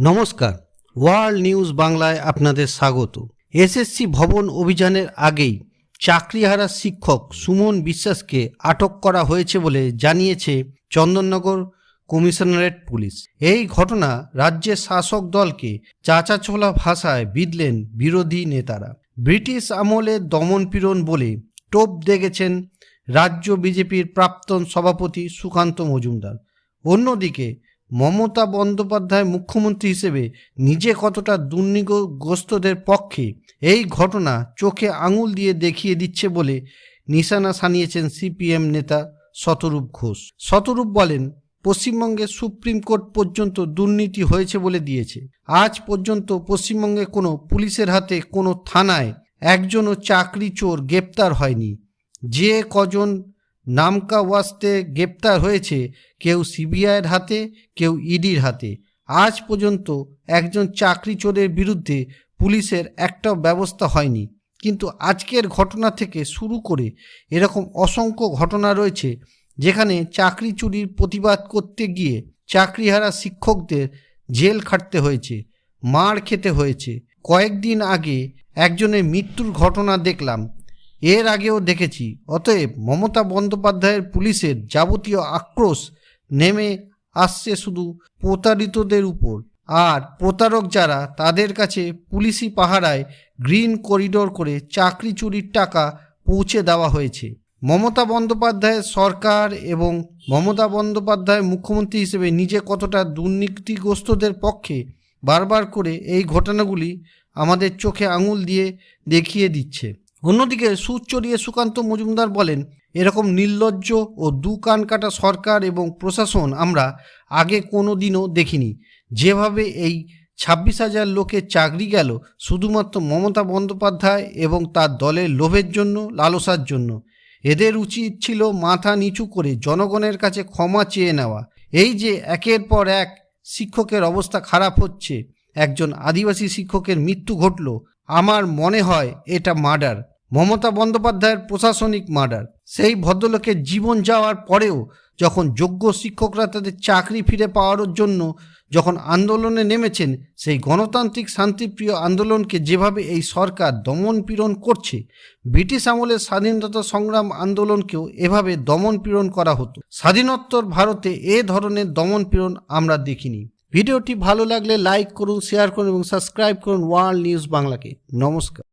নমস্কার, world news বাংলায় আপনাদের স্বাগত। এসএসসি ভবন অভিযানের আগেই চাকরিহারা শিক্ষক সুমন বিশ্বাসকে আটক করা হয়েছে বলে জানিয়েছে চন্দননগর কমিশনারেট পুলিশ। এই ঘটনা রাজ্যের শাসক দলকে চাচাছোলা ভাষায় বিদলেন বিরোধী নেতারা। ব্রিটিশ আমলে দমনপীড়ন বলে টোপ দেখেছেন রাজ্য বিজেপির প্রাক্তন সভাপতি সুকান্ত মজুমদার। অন্যদিকে মমতা বন্দ্যোপাধ্যায় মুখ্যমন্ত্রী হিসেবে নিজে কতটা দুর্নীতিগ্রস্তদের পক্ষে এই ঘটনা চোখে আঙুল দিয়ে দেখিয়ে দিচ্ছে বলে নিশানা সানিয়েছেন সিপিএম নেতা শতরূপ ঘোষ। শতরূপ বলেন, পশ্চিমবঙ্গে সুপ্রিম কোর্ট পর্যন্ত দুর্নীতি হয়েছে বলে দিয়েছে। আজ পর্যন্ত পশ্চিমবঙ্গে কোনো পুলিশের হাতে কোনো থানায় একজনও চাকরি চোর গ্রেপ্তার হয়নি। যে কজন নামকা ওয়াস্তে গ্রেপ্তার হয়েছে কেউ সিবিআইয়ের হাতে, কেউ ইডির হাতে। আজ পর্যন্ত একজন চাকরি চোরের বিরুদ্ধে পুলিশের একটা ব্যবস্থা হয়নি। কিন্তু আজকের ঘটনা থেকে শুরু করে এরকম অসংখ্য ঘটনা রয়েছে, যেখানে চাকরি চুরির প্রতিবাদ করতে গিয়ে চাকরিহারা শিক্ষকদের জেল খাটতে হয়েছে, মার খেতে হয়েছে। কয়েকদিন আগে একজনের মৃত্যুর ঘটনা দেখলাম। এর আগেও দেখেছি, অতএব মমতা বন্দ্যোপাধ্যায়ের পুলিশের যাবতীয় আক্রোশ নেমে আসছে শুধু প্রতারিতদের উপর। আর প্রতারক যারা, তাদের কাছে পুলিশি পাহারায় গ্রিন করিডোর করে চাকরি চুরির টাকা পৌঁছে দেওয়া হয়েছে। মমতা বন্দ্যোপাধ্যায়ের সরকার এবং মমতা বন্দ্যোপাধ্যায় মুখ্যমন্ত্রী হিসেবে নিজে কতটা দুর্নীতিগ্রস্তদের পক্ষে বারবার করে এই ঘটনাগুলি আমাদের চোখে আঙুল দিয়ে দেখিয়ে দিচ্ছে। অন্যদিকে সুদ চড়িয়ে সুকান্ত মজুমদার বলেন, এরকম নির্লজ্জ ও দু কান কাটা সরকার এবং প্রশাসন আমরা আগে কোনো দিনও দেখিনি। যেভাবে এই ছাব্বিশ হাজার লোকের চাকরি গেল, শুধুমাত্র মমতা বন্দ্যোপাধ্যায় এবং তার দলের লোভের জন্য, লালসার জন্য। এদের উচিত ছিল মাথা নিচু করে জনগণের কাছে ক্ষমা চেয়ে নেওয়া। এই যে একের পর এক শিক্ষকের অবস্থা খারাপ হচ্ছে, একজন আদিবাসী শিক্ষকের মৃত্যু ঘটল, আমার মনে হয় এটা মার্ডার। মমতা বন্দ্যোপাধ্যায়ের প্রশাসনিক মার্ডার। সেই ভদ্রলোকের জীবন যাওয়ার পরেও যখন যোগ্য শিক্ষকরা তাদের চাকরি ফিরে পাওয়ার জন্য যখন আন্দোলনে নেমেছেন, সেই গণতান্ত্রিক শান্তিপ্রিয় আন্দোলনকে যেভাবে এই সরকার দমন পীড়ন করছে, ব্রিটিশ আমলের স্বাধীনতা সংগ্রাম আন্দোলনকেও এভাবে দমন পীড়ন করা হতো। স্বাধীনোত্তর ভারতে এ ধরনের দমন পীড়ন আমরা দেখিনি। ভিডিওটি ভালো লাগলে লাইক করুন, শেয়ার করুন এবং সাবস্ক্রাইব করুন ওয়ার্ল্ড নিউজ বাংলাকে। নমস্কার।